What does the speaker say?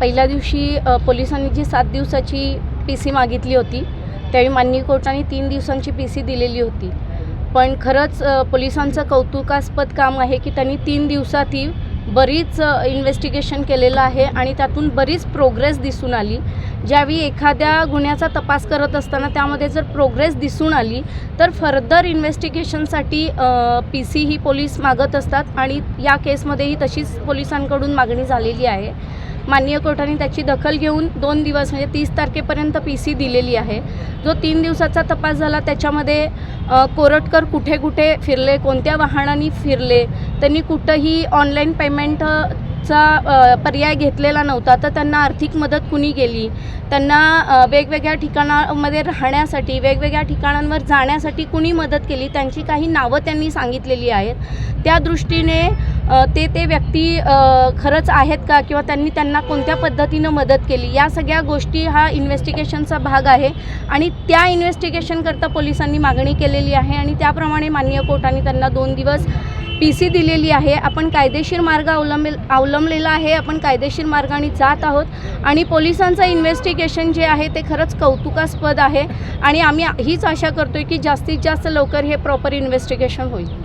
पहिल्या दिवशी पोलिसांनी जी सात दिवसाची पी सी मागितली होती त्यावेळी माननीय कोर्टाने तीन दिवसांची पी सी दिलेली होती. पण खरंच पोलिसांचं कौतुकास्पद काम आहे की त्यांनी तीन दिवसात ही बरीच इन्व्हेस्टिगेशन केलेलं आहे आणि त्यातून बरीच प्रोग्रेस दिसून आली. ज्यावेळी एखाद्या गुन्ह्याचा तपास करत असताना त्यामध्ये जर प्रोग्रेस दिसून आली तर फर्दर इन्व्हेस्टिगेशनसाठी पी सी ही पोलीस मागत असतात आणि या केसमध्येही तशीच पोलिसांकडून मागणी झालेली आहे. माननीय कोर्टाने त्याची दखल घेऊन दोन दिवस म्हणजे तीस तारखेपर्यंत पी सी दिलेली आहे. जो तीन दिवसाचा तपास झाला त्याच्यामध्ये कोरटकर कुठे कुठे फिरले कोणत्या वाहनांनी फिरले त्यांनी कुठंही ऑनलाईन पेमेंटचा पर्याय घेतलेला नव्हता. तर त्यांना आर्थिक मदत कुणी केली? त्यांना वेगवेगळ्या ठिकाणामध्ये राहण्यासाठी वेगवेगळ्या ठिकाणांवर जाण्यासाठी कुणी मदत केली? त्यांची काही नावं त्यांनी सांगितलेली आहेत. त्या दृष्टीने ते ते व्यक्ती खरंच आहेत का? किंवा त्यांनी त्यांना कोणत्या पद्धतीनं मदत केली? या सगळ्या गोष्टी हा इन्व्हेस्टिगेशनचा भाग आहे. आणि त्या इन्व्हेस्टिगेशनकरता पोलिसांनी मागणी केलेली आहे. आणि त्याप्रमाणे माननीय कोर्टाने त्यांना दोन दिवस पी सी दिलेली आहे. आपण कायदेशीर मार्ग अवलंब अवलंबलेला आहे. आपण कायदेशीर मार्गाने जात आहोत. आणि पोलिसांचं इन्व्हेस्टिगेशन जे आहे ते खरंच कौतुकास्पद आहे. आणि आम्ही हीच आशा करतो आहे की जास्तीत जास्त लवकर हे प्रॉपर इन्व्हेस्टिगेशन होईल.